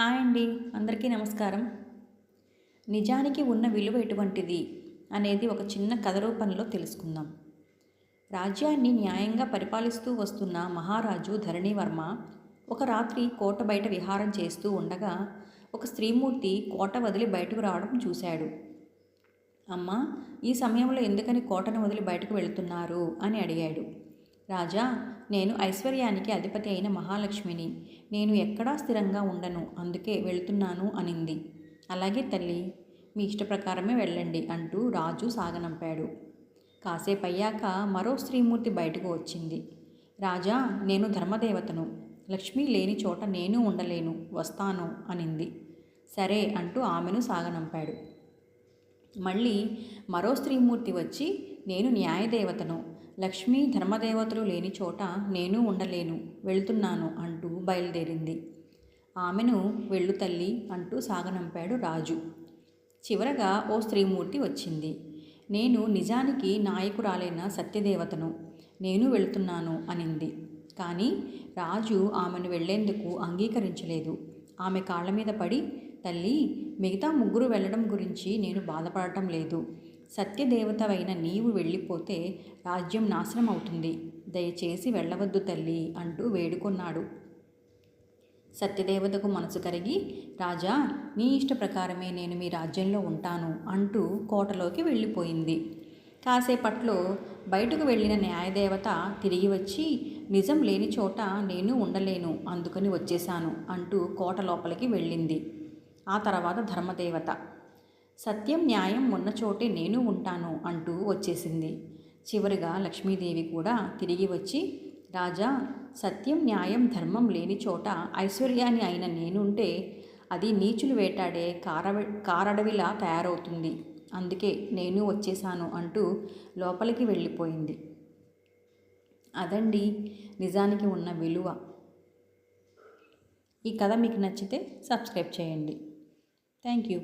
Hi అండి అందరికీ నమస్కారం. నిజానికి ఉన్న విలువ ఎటువంటిది అనేది ఒక చిన్న కథ రూపంలో తెలుసుకుందాం. రాజ్యాన్ని న్యాయంగా పరిపాలిస్తూ వస్తున్న మహారాజు ధరణివర్మ ఒక రాత్రి కోట బయట విహారం చేస్తూ ఉండగా ఒక స్త్రీమూర్తి కోట వదిలి బయటకు రావడం చూశాడు. అమ్మ ఈ సమయంలో ఎందుకని కోటను వదిలి బయటకు వెళుతున్నారు అని అడిగాడు. రాజా నేను ఐశ్వర్యానికి అధిపతి అయిన మహాలక్ష్మిని. నేను ఎక్కడా స్థిరంగా ఉండను అందుకే వెళుతున్నాను అనింది. అలాగే తల్లి మీ ఇష్ట ప్రకారమే వెళ్ళండి అంటూ రాజు సాగనంపాడు. కాసేపు అయ్యాక మరో స్త్రీమూర్తి బయటకు వచ్చింది. రాజా నేను ధర్మదేవతను. లక్ష్మి లేని చోట నేను ఉండలేను వస్తాను అనింది. సరే అంటూ ఆమెను సాగనంపాడు. మళ్ళీ మరో స్త్రీమూర్తి వచ్చి నేను న్యాయదేవతను. లక్ష్మీ ధర్మదేవతలు లేని చోట నేను ఉండలేను వెళ్తున్నాను అంటూ బయలుదేరింది. ఆమెను వెళ్ళు తల్లి అంటూ సాగనంపాడు రాజు. చివరగా ఓ స్త్రీమూర్తి వచ్చింది. నేను నిజానికి నాయకురాలైన సత్యదేవతను నేను వెళుతున్నాను అనింది. కానీ రాజు ఆమెను వెళ్ళేందుకు అంగీకరించలేదు. ఆమె కాళ్ళ మీద పడి తల్లి మిగతా ముగ్గురు వెళ్ళడం గురించి నేను బాధపడటం లేదు. సత్యదేవతవైన నీవు వెళ్ళిపోతే రాజ్యం నాశనం అవుతుంది దయచేసి వెళ్ళవద్దు తల్లి అంటూ వేడుకొన్నాడు. సత్యదేవతకు మనసు కరిగి రాజా నీ ఇష్ట ప్రకారమే నేను మీ రాజ్యంలో ఉంటాను అంటూ కోటలోకి వెళ్ళిపోయింది. కాసేపట్లో బయటకు వెళ్ళిన న్యాయదేవత తిరిగి వచ్చి నిజం లేని చోట నేను ఉండలేను అందుకని వచ్చేశాను అంటూ కోట లోపలికి వెళ్ళింది. ఆ తర్వాత ధర్మదేవత సత్యం న్యాయం ఉన్న చోటే నేను ఉంటాను అంటూ వచ్చేసింది. చివరిగా లక్ష్మీదేవి కూడా తిరిగి వచ్చి రాజా సత్యం న్యాయం ధర్మం లేని చోట ఐశ్వర్యాన్ని అయిన నేనుంటే అది నీచులు వేటాడే కారవ కారడవిలా తయారవుతుంది. అందుకే నేను వచ్చేసాను అంటూ లోపలికి వెళ్ళిపోయింది. అదండి నిజానికి ఉన్న విలువ. ఈ కథ మీకు నచ్చితే సబ్స్క్రైబ్ చేయండి. Thank you.